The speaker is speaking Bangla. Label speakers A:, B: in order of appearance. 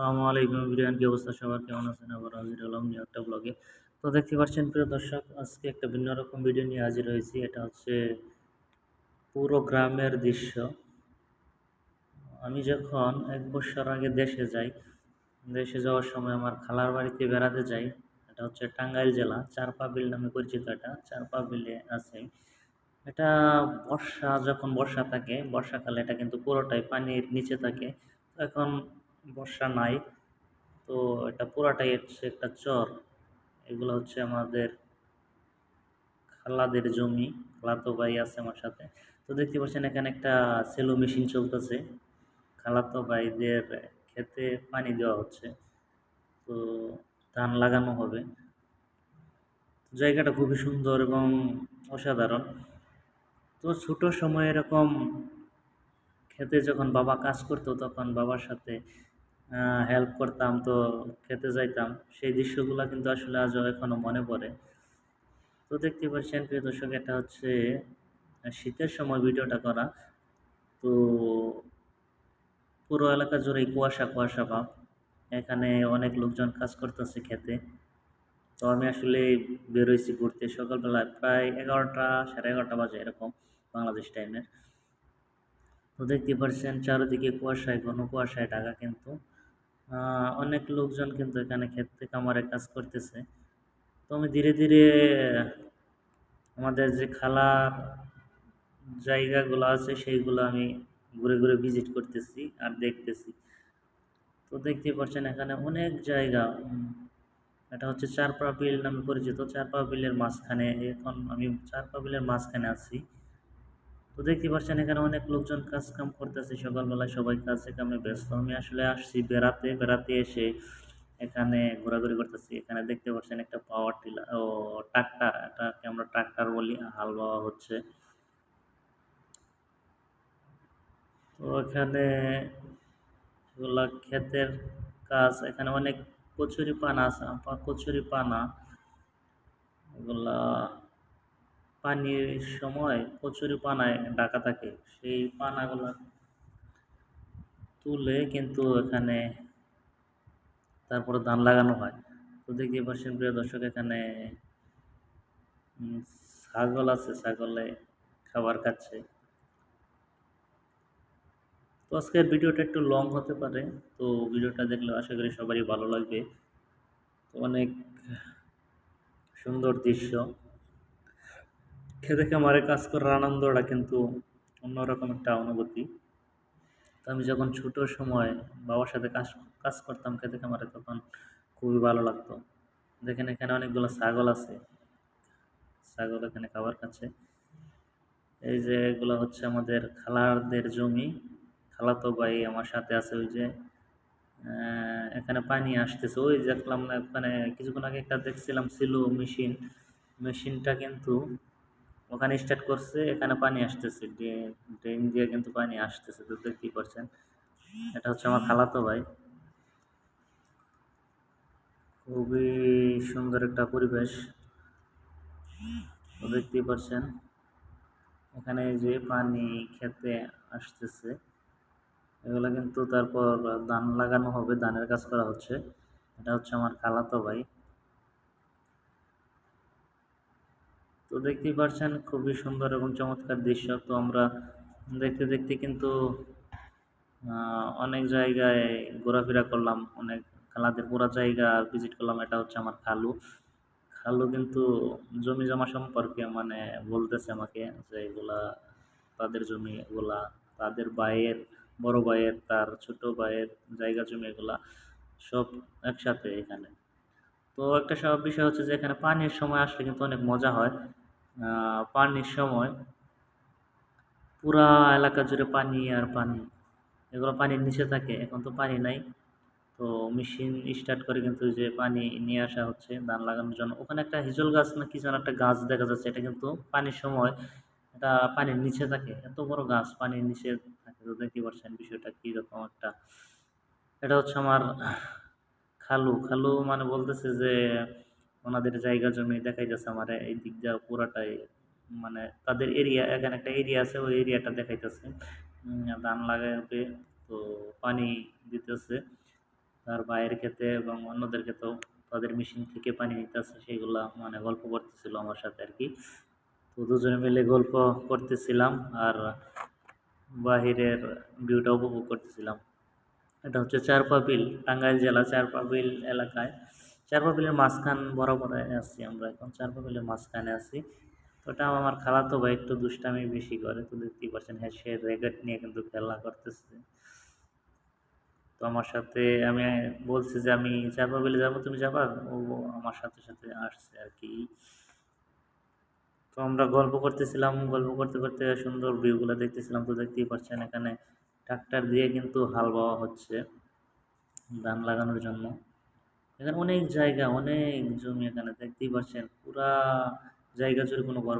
A: আসসালামু আলাইকুম বিরিয়ান, কি অবস্থা সবার? কেমন আছেন? আবার হাজির হলাম একটা ব্লগে। তো দেখতে পাচ্ছেন, প্রিয় দর্শক, আজকে একটা ভিন্ন রকম ভিডিও নিয়ে হাজির হয়েছি। এটা হচ্ছে পুরো গ্রামের দৃশ্য। আমি যখন এক বছর আগে দেশে যাই, দেশে যাওয়ার সময় আমার খালার বাড়িতে বেড়াতে যাই, এটা হচ্ছে টাঙ্গাইল জেলা চারপাবিল নামে পরিচিত এটা চারপাবিলে আছে। এটা বর্ষা, যখন বর্ষা থাকে, বর্ষাকালে এটা কিন্তু পুরোটাই পানির নিচে থাকে। এখন বর্ষা নাই। তো এটা পুরাটাই হচ্ছে একটা চর। এগুলো হচ্ছে আমাদের খালাদের জমি। খালাতো ভাই আছে আমার সাথে। তো দেখতে পাচ্ছেন এখানে একটা সেলো মেশিন চলতেছে। খালাতো ভাইদের খেতে পানি দেওয়া হচ্ছে। তো ধান লাগানো হবে। জায়গাটা খুবই সুন্দর এবং অসাধারণ। তো ছোট সময় এরকম খেতে যখন বাবা কাজ করতো তখন বাবার সাথে হেল্প করতাম তো খেতে যাইতাম। সেই দৃশ্যগুলো কিন্তু আসলে আজও এখনও মনে পড়ে। তো দেখতে পাচ্ছেন প্রিয় দর্শক, এটা হচ্ছে শীতের সময় ভিডিওটা করা। তো পুরো এলাকা জুড়ে কুয়াশা কুয়াশা ভাব। এখানে অনেক লোকজন কাজ করতেছে খেতে। তো আমি আসলে বেরোইছি ঘুরতে। সকালবেলা প্রায় এগারোটা, সাড়ে এগারোটা বাজে এরকম বাংলাদেশ টাইমের তো দেখতে পাচ্ছেন চারিদিকে কুয়াশায়, ঘন কুয়াশায় ঢাকা কিন্তু। অনেক লোকজন কিন্তু এখানে ক্ষেত্রে কামারে কাজ করতেছে। তো আমি ধীরে ধীরে, আমাদের যে খালার জায়গাগুলো আছে সেইগুলো আমি ঘুরে ঘুরে ভিজিট করতেছি আর দেখতেছি। তো দেখতে পাচ্ছেন এখানে অনেক জায়গা। এটা হচ্ছে চারপা বিল নামে পরিচিত। চারপা বিলের মাঝখানে এখন আমি চারপা বিলের মাঝখানে আছি। তো দেখতে পাচ্ছেন, এখানে অনেক লোকজন কাজ কাম করতেছে সকালবেলায়, সবাই কাজে কামে ব্যস্ত। আমি আসলে আসছি বেড়াতে বেড়াতে এসে এখানে ঘোরাঘুরি করতেছি। এখানে দেখতে পাচ্ছেন একটা পাওয়ার টিলার ও ট্রাক্টার এটাকে আমরা ট্রাক্টার বলি, হাল বাওয়া হচ্ছে। তো এখানে এগুলা ক্ষেতের কাজ, এখানে অনেক কচুরি পানা আছে কচুরি পানা এগুলা পানির সময় কচুরি পানায় ঢাকা থাকে। সেই পানাগুলো তুলে কিন্তু এখানে তারপরে ধান লাগানো হয়। তো দেখতে পাচ্ছেন প্রিয় দর্শক এখানে ছাগল আছে, ছাগলে খাবার খাচ্ছে। তো আজকের ভিডিওটা একটু লং হতে পারে। তো ভিডিওটা দেখলে আশা করি সবারই ভালো লাগবে। তো অনেক সুন্দর দৃশ্য। খেতে খামারে কাজ করার আনন্দটা কিন্তু অন্যরকম একটা অনুভূতি। তো আমি যখন ছোট সময় বাবার সাথে কাজ কাজ করতাম খেতে খামারে তখন খুবই ভালো লাগতো। দেখেন এখানে অনেকগুলো ছাগল আছে। ছাগল এখানে খাবার খাচ্ছে। এই যে এগুলো হচ্ছে আমাদের খালারদের জমি। খালাতো ভাই আমার সাথে আছে ওই যে এখানে পানি আসতেছে। ওই দেখলাম না ওখানে কিছুক্ষণ আগে একটা দেখছিলাম ছিল মেশিন। মেশিনটা কিন্তু ওখানে স্টার্ট করছে, এখানে পানি আসতেছে, ড্রেন দিয়ে কিন্তু পানি আসতেছে তো দেখতেই পারছেন এটা হচ্ছে আমার খালাতো ভাই। খুবই সুন্দর একটা পরিবেশ। দেখতেই পাচ্ছেন, এখানে যে পানি খেতে আসতেছে, এগুলো কিন্তু তারপর ধান লাগানো হবে, ধানের কাজ করা হচ্ছে। এটা হচ্ছে আমার খালাতো ভাই। দেখতেই পাচ্ছেন খুবই সুন্দর এবং চমৎকার দৃশ্য। তো আমরা দেখতে দেখতে কিন্তু অনেক জায়গায় ঘোরাফেরা করলাম, অনেক খালাদের পুরা জায়গা ভিজিট করলাম, এটা হচ্ছে আমার খালু। খালু কিন্তু জমি জমা সম্পর্কে মানে বলতেছে আমাকে যে এগুলা তাদের জমি, এগুলা তাদের ভাইয়ের, বড় ভাইয়ের, তার ছোট ভাইয়ের জায়গা জমি, এগুলা সব একসাথে এখানে। তো একটা সব বিষয় হচ্ছে যে এখানে পানির সময় আসলে কিন্তু অনেক মজা হয়। পানির সময় পুরা এলাকা জুড়ে পানি আর পানি, এগুলো পানির নিচে থাকে, এখন তো পানি নাই। তো মেশিন স্টার্ট করে কিন্তু যে পানি নিয়ে আসা হচ্ছে, ধান লাগানোর জন্য। ওখানে একটা হিজল গাছ না কি যেন একটা গাছ দেখা যাচ্ছে, এটা কিন্তু পানির সময় এটা পানির নিচে থাকে, এত বড় গাছ পানির নিচে থাকে। তো দেখতে পাচ্ছেন বিষয়টা কীরকম একটা। এটা হচ্ছে আমার খালু খালু মানে বলতেছে যে ওনাদের জায়গা জমি দেখাইতেছে আমার এই দিক দিয়ে পুরাটাই মানে তাদের এরিয়া এখানে একটা এরিয়া আছে, ওই এরিয়াটা দেখাইতেছে। ধান লাগাবে তো পানি দিতেছে। তার ভাইয়ের ক্ষেতে এবং অন্যদের ক্ষেতেও তাদের মেশিন থেকে পানি নিতেছে, সেগুলা মানে গল্প করতেছিল আমার সাথে আর কি। তো দুজনে মিলে গল্প করতেছিলাম আর বাহিরের ভিউটা উপভোগ করতেছিলাম। এটা হচ্ছে চারপাবিল, টাঙ্গাইল জেলা চারপাবিল এলাকায়। চারপাবিলের মাঝখান বরাবর আছি আমরা এখন চারপাবিলের মাঝখানে আছি। তো ওটা আমার খালাতো ভাই একটু দুষ্টামি বেশি করে, তো দেখতেই পাচ্ছেন হ্যাঁ সে রেগেট নিয়ে কিন্তু খেলা করতেছে। তো আমার সাথে আমি বলছি যে আমি চারপাবিলে যাব, তুমি যাবা? ও আমার সাথে সাথে আসছে আর কি। তো আমরা গল্প করতেছিলাম, গল্প করতে করতে সুন্দর ভিউগুলো দেখতেছিলাম, তো দেখতেই পাচ্ছেন এখানে ট্রাক্টর দিয়ে কিন্তু হাল বাওয়া হচ্ছে ধান লাগানোর জন্য। এখানে অনেক জায়গা অনেক জমি এখানে দেখতেই পাচ্ছেন। পুরা জায়গা জুড়ে কোনো ঘর